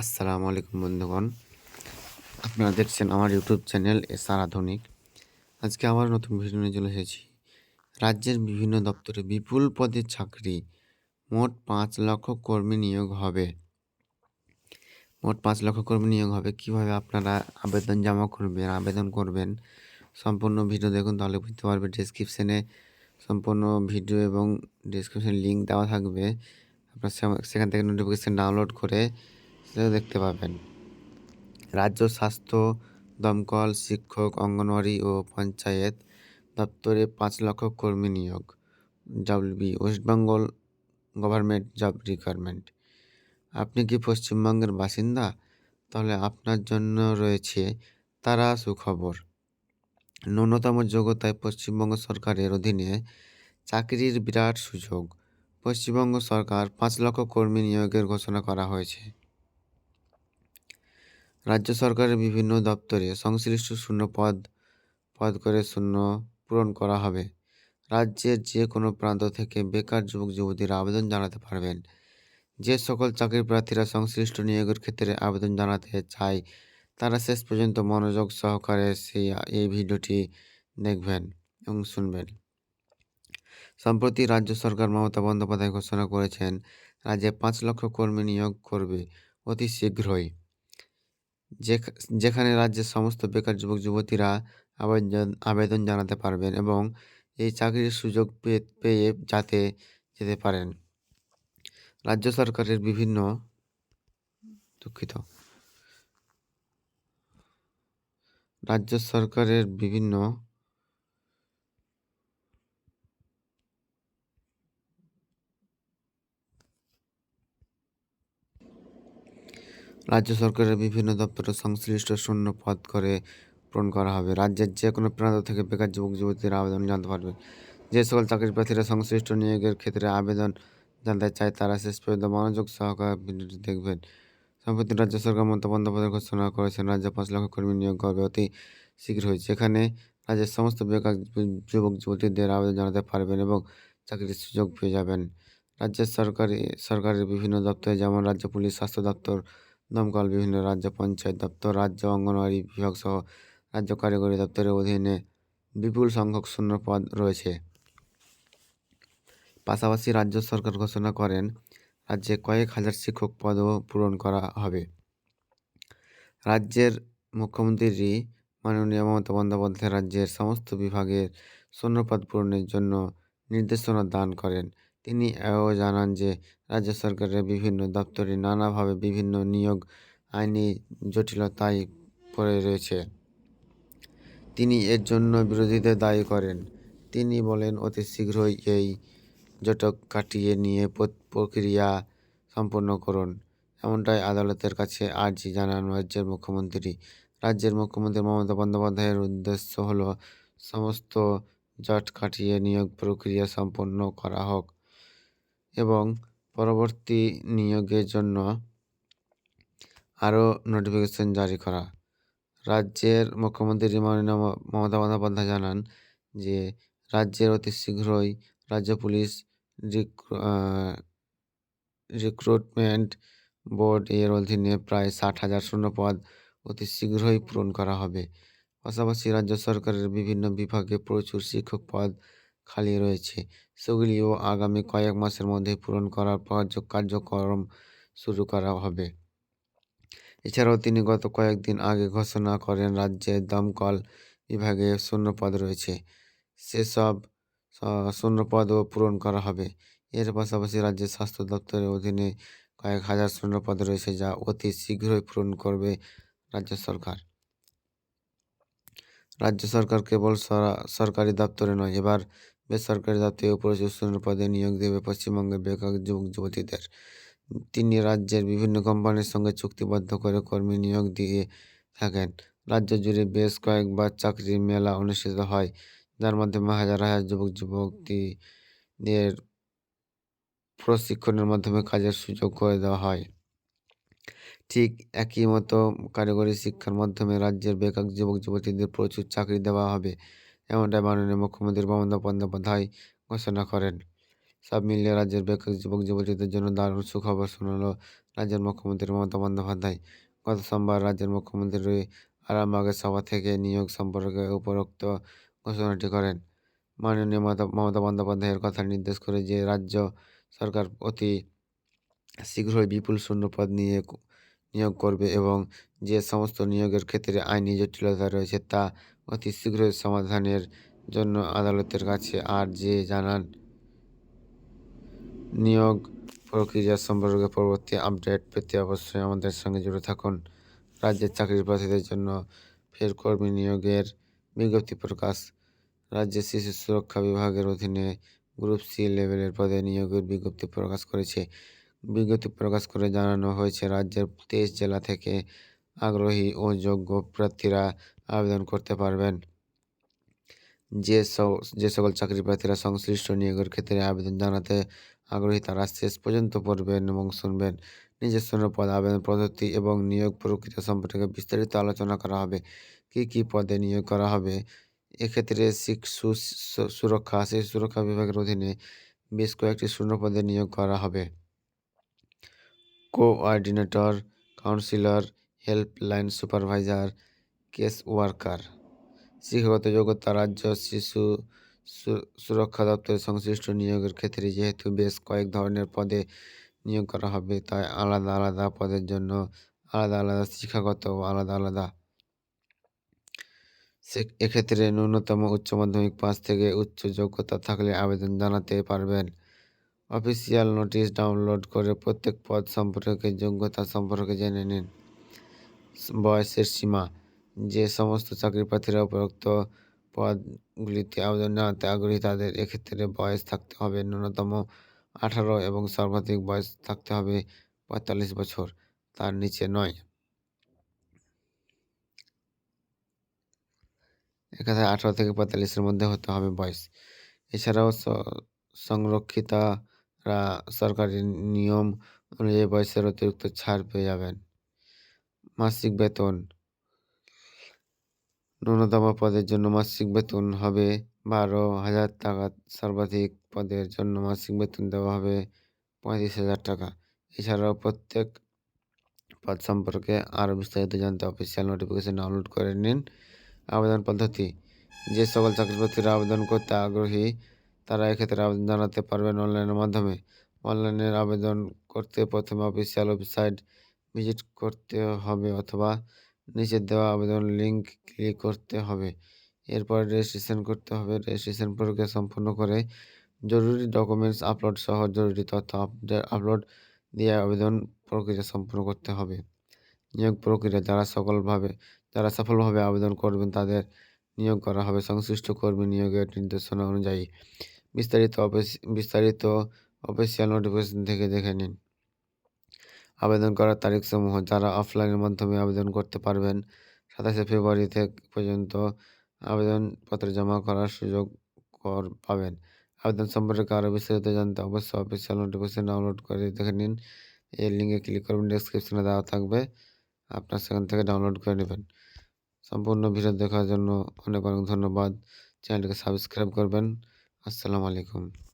আসসালামু আলাইকুম বন্ধুগণ। আপনারা দেখছেন আমার ইউটিউব চ্যানেল এসআর আধুনিক। আজকে আবার নতুন ভিডিও নিয়ে চলে এসেছি। রাজ্যের বিভিন্ন দপ্তরে বিপুল পদে চাকরি, মোট পাঁচ লক্ষ কর্মী নিয়োগ হবে। মোট পাঁচ লক্ষ কর্মী নিয়োগ হবে। কীভাবে আপনারা আবেদন জমা করবেন, আবেদন করবেন, সম্পূর্ণ ভিডিও দেখুন, তাহলে বুঝতে পারবে ডিসক্রিপশানে সম্পূর্ণ ভিডিও এবং ডিসক্রিপশানে লিঙ্ক দেওয়া থাকবে। আপনার সেখান থেকে নোটিফিকেশান ডাউনলোড করে সেটা দেখতে পাবেন। রাজ্য স্বাস্থ্য দমকল, শিক্ষক, অঙ্গনওয়াড়ি ও পঞ্চায়েত দপ্তরে পাঁচ লক্ষ কর্মী নিয়োগ। W B West Bengal government job requirement আপনি কি পশ্চিমবঙ্গের বাসিন্দা? তাহলে আপনার জন্য রয়েছে তারা সুখবর। ন্যূনতম যোগ্যতায় পশ্চিমবঙ্গ সরকারের অধীনে চাকরির বিরাট সুযোগ। পশ্চিমবঙ্গ সরকার পাঁচ লক্ষ কর্মী নিয়োগের ঘোষণা করা হয়েছে। রাজ্য সরকারের বিভিন্ন দপ্তরে সংশ্লিষ্ট শূন্য পদ পদ করে শূন্য পূরণ করা হবে। রাজ্যের যে কোনো প্রান্ত থেকে বেকার যুবক, যুবতীরা আবেদন জানাতে পারবেন। যে সকল চাকরি প্রার্থীরা সংশ্লিষ্ট নিয়োগের ক্ষেত্রে আবেদন জানাতে চায়, তারা শেষ পর্যন্ত মনোযোগ সহকারে সেই, এই ভিডিওটি দেখবেন এবং শুনবেন। সম্প্রতি রাজ্য সরকার মমতা বন্দ্যোপাধ্যায় ঘোষণা করেছেন, রাজ্যে পাঁচ লক্ষ কর্মী নিয়োগ করবে অতি শীঘ্রই। যেখানে রাজ্যের সমস্ত বেকার যুবক, যুবতীরা আবেদন আবেদন জানাতে পারবেন এবং এই চাকরির সুযোগ পেয়ে যাতে, যেতে পারেন। রাজ্য সরকারের বিভিন্ন দুঃখিত। রাজ্য সরকারের বিভিন্ন রাজ্য সরকারের বিভিন্ন দপ্তরে সংশ্লিষ্ট শূন্য পদ করে পূরণ করা হবে। রাজ্যের যে কোনো প্রান্ত থেকে বেকার যুবক, যুবতীরা আবেদন জানতে পারবে। যে সকল চাকরি প্রার্থীরা সংশ্লিষ্ট নিয়োগের ক্ষেত্রে আবেদন জানতে চায়, তারা শেষ পর্যন্ত মনোযোগ সহকারে দেখবেন। সম্প্রতি রাজ্য সরকার মমতা বন্দ্যোপাধ্যায় ঘোষণা করেছেন রাজ্যে পাঁচ লক্ষ কর্মী নিয়োগ করবে অতি শীঘ্রই। যেখানে রাজ্যের সমস্ত বেকার যুবক, যুবতীদের আবেদন জানাতে পারবেন এবং চাকরির সুযোগ পেয়ে যাবেন। রাজ্যের সরকারি, সরকারের বিভিন্ন দপ্তরে যেমন রাজ্য পুলিশ, স্বাস্থ্য দপ্তর দমকল, বিভিন্ন রাজ্য পঞ্চায়েত দপ্তর, রাজ্য অঙ্গনওয়াড়ি বিভাগ সহ রাজ্য কারিগরি দপ্তরের অধীনে বিপুল সংখ্যক শূন্য পদ রয়েছে। পাশাপাশি রাজ্য সরকার ঘোষণা করেন, রাজ্যে কয়েক হাজার শিক্ষক পদও পূরণ করা হবে। রাজ্যের মুখ্যমন্ত্রী মাননীয় মমতা বন্দ্যোপাধ্যায় রাজ্যের সমস্ত বিভাগের শূন্যপদ পূরণের জন্য নির্দেশনা দান করেন। তিনি এও জানান যে, রাজ্য সরকারের বিভিন্ন দপ্তরে নানাভাবে বিভিন্ন নিয়োগ আইনি জটিলতায় পড়ে রয়েছে। তিনি এর জন্য বিরোধীদের দায়ী করেন। তিনি বলেন, অতি শীঘ্রই এই জটক কাটিয়ে নিয়ে প্রক্রিয়া সম্পন্ন করুন। এমনটাই আদালতের কাছে আর্জি জানান রাজ্যের মুখ্যমন্ত্রী। রাজ্যের মুখ্যমন্ত্রী মমতা বন্দ্যোপাধ্যায়ের উদ্দেশ্য হল, সমস্ত জট কাটিয়ে নিয়োগ প্রক্রিয়া সম্পন্ন করা হোক। এবং পরবর্তী নিয়োগের জন্য আরও নোটিফিকেশন জারি করা। রাজ্যের মুখ্যমন্ত্রী মাননীয় মমতা বন্দ্যোপাধ্যায় জানান যে, রাজ্যের অতি শীঘ্রই রাজ্য পুলিশ রিক্রুটমেন্ট বোর্ড এর অধীনে প্রায় ষাট হাজার শূন্য পদ অতি শীঘ্রই পূরণ করা হবে। পাশাপাশি রাজ্য সরকারের বিভিন্ন বিভাগে প্রচুর শিক্ষক পদ খালি রয়েছে। সেগুলিও আগামী কয়েক মাসের মধ্যে পূরণ করার পর কার্যক্রম শুরু করা হবে। এছাড়াও তিনি গত কয়েকদিন আগে ঘোষণা করেন, রাজ্যের দমকল বিভাগে শূন্যপদ রয়েছে। সেসব শূন্যপদও পূরণ করা হবে। এর পাশাপাশি রাজ্যের স্বাস্থ্য দপ্তরের অধীনে কয়েক হাজার শূন্যপদ রয়েছে, যা অতি শীঘ্রই পূরণ করবে রাজ্য সরকার। রাজ্য সরকার কেবল সরকারি দপ্তরে নয়, এবার বেসরকারি জাতীয় শূন্য পদে নিয়োগ দেবে পশ্চিমবঙ্গের বেকার যুবক যুবতীদের। তিনি রাজ্যের বিভিন্ন কোম্পানির সঙ্গে চুক্তিবদ্ধ করে কর্মী নিয়োগ দিয়ে থাকেন। রাজ্য জুড়ে বেশ কয়েকবার চাকরির মেলা অনুষ্ঠিত হয়, যার মাধ্যমে হাজার হাজার যুবক যুবতীদের প্রশিক্ষণের মাধ্যমে কাজের সুযোগ করে দেওয়া হয়। ঠিক একই মতো কারিগরি শিক্ষার মাধ্যমে রাজ্যের বেকার যুবক যুবতীদের প্রচুর চাকরি দেওয়া হবে। এমনটাই মাননীয় মুখ্যমন্ত্রী মমতা বন্দ্যোপাধ্যায় ঘোষণা করেন। সব মিলিয়ে রাজ্যের বেকার যুবক যুবতীদের জন্য দারুণ সুখবর শোনালো রাজ্যের মুখ্যমন্ত্রী মমতা বন্দ্যোপাধ্যায়। গত সোমবার রাজ্যের মুখ্যমন্ত্রী আরামবাগের সভা থেকে নিয়োগ সম্পর্কে উপরোক্ত ঘোষণাটি করেন। মাননীয় মমতা বন্দ্যোপাধ্যায়ের কথা নির্দেশ করে যে রাজ্য সরকার অতি শীঘ্রই বিপুল শূন্যপদ নিয়ে নিয়োগ করবে এবং যে সমস্ত নিয়োগের ক্ষেত্রে আইনি জটিলতা রয়েছে তা অতি শীঘ্রই সমাধানের জন্য আদালতের কাছে আর যে জানান নিয়োগ প্রক্রিয়া সম্পর্কে পরবর্তী আপডেট পেতে অবশ্যই আমাদের সঙ্গে জুড়ে থাকুন। রাজ্যের চাকরি প্রার্থীদের জন্য ফের কর্মী নিয়োগের বিজ্ঞপ্তি প্রকাশ। রাজ্যের শিশু সুরক্ষা বিভাগের অধীনে গ্রুপ সি লেভেলের পদে নিয়োগের বিজ্ঞপ্তি প্রকাশ করেছে। বিজ্ঞপ্তি প্রকাশ করে জানানো হয়েছে, রাজ্যের তেইশ জেলা থেকে আগ্রহী ও যোগ্য প্রার্থীরা আবেদন করতে পারবেন। যে যে সকল চাকরি প্রার্থীরা সংশ্লিষ্ট নিয়োগের ক্ষেত্রে আবেদন জানাতে আগ্রহী তারা শেষ পর্যন্ত পড়বেন এবং শুনবেন। নিজস্ব পদ, আবেদন পদ্ধতি এবং নিয়োগ প্রক্রিয়া সম্পর্কে বিস্তারিত আলোচনা করা হবে। কী কী পদে নিয়োগ করা হবে? এক্ষেত্রে শিশু সুরক্ষা শিশু সুরক্ষা বিভাগের অধীনে বেশ কয়েকটি শূন্য পদে নিয়োগ করা হবে। Coordinator, counsellor helpline supervisor, case worker. শিক্ষাগত যোগ্যতা, রাজ্য শিশু সুরক্ষা দপ্তরের সংশ্লিষ্ট নিয়োগের ক্ষেত্রে যেহেতু বেশ কয়েক ধরনের পদে নিয়োগ করা হবে, তাই আলাদা আলাদা পদের জন্য আলাদা আলাদা শিক্ষাগত ও আলাদা আলাদা সে, এক্ষেত্রে ন্যূনতম উচ্চ মাধ্যমিক পাস থেকে উচ্চ যোগ্যতা থাকলে আবেদন জানাতে পারবেন। অফিসিয়াল নোটিশ ডাউনলোড করে প্রত্যেক পদ সম্পর্কে যোগ্যতা সম্পর্কে জেনে নিন। বয়সের সীমা। যে সমস্ত চাকরি প্রার্থীরা উপরোক্ত পদগুলিতে আবেদন জানাতে আগ্রহী, তাদের এক্ষেত্রে বয়স থাকতে হবে ন্যূনতম আঠারো এবং সর্বাধিক বয়স থাকতে হবে পঁয়তাল্লিশ বছর। তার নিচে নয়। এখানে আঠারো থেকে পঁয়তাল্লিশের মধ্যে হতে হবে বয়স। এছাড়াও সংরক্ষিতারা সরকারি নিয়ম অনুযায়ী বয়সের অতিরিক্ত ছাড় পেয়ে যাবেন। মাসিক বেতন। ন্যূনতম পদের জন্য মাসিক বেতন হবে বারো হাজার টাকা, সর্বাধিক পদের জন্য মাসিক বেতন দেওয়া হবে পঁয়ত্রিশ হাজার টাকা। এছাড়াও প্রত্যেক পদ সম্পর্কে আরও বিস্তারিত জানতে অফিসিয়াল নোটিফিকেশন ডাউনলোড করে নিন। আবেদন পদ্ধতি, যে সকল চাকরিপ্রার্থীরা আবেদন করতে আগ্রহী, তারা এক্ষেত্রে আবেদন জানাতে পারবেন অনলাইনের মাধ্যমে। অনলাইনের আবেদন করতে প্রথমে অফিসিয়াল ওয়েবসাইট ভিজিট করতে হবে অথবা নিচে দেওয়া আবেদন লিঙ্ক ক্লিক করতে হবে। এরপর রেজিস্ট্রেশন করতে হবে। রেজিস্ট্রেশন প্রক্রিয়া সম্পূর্ণ করে জরুরি ডকুমেন্টস আপলোড সহ জরুরি তথ্য আপলোড দিয়ে আবেদন প্রক্রিয়া সম্পূর্ণ করতে হবে। নিয়োগ প্রক্রিয়া যারা সকলভাবে, যারা সফলভাবে আবেদন করবেন তাদের নিয়োগ করা হবে। সংশ্লিষ্ট কর্মী নিয়োগের নির্দেশনা অনুযায়ী বিস্তারিত অফিস, বিস্তারিত অফিসিয়াল নোটিফিকেশন থেকে দেখে নিন। আবেদন করার তারিখসমূহ যারা অফলাইনের মাধ্যমে আবেদন করতে পারবেন, সাতাশে ফেব্রুয়ারি থেকে পর্যন্ত আবেদনপত্র জমা করার সুযোগ কর পাবেন। আবেদন সম্পর্কে আরও বিস্তারিত জানতে অবশ্যই অফিসিয়াল নোটিফিকেশন ডাউনলোড করে দেখে নিন। এই লিঙ্কে ক্লিক করবেন ডেসক্রিপশনে দেওয়া থাকবে। আপনার সেখান থেকে ডাউনলোড করে নেবেন। সম্পূর্ণ ভিডিও দেখার জন্য অনেক অনেক ধন্যবাদ। চ্যানেলটিকে সাবস্ক্রাইব করবেন। আসসালামু আলাইকুম।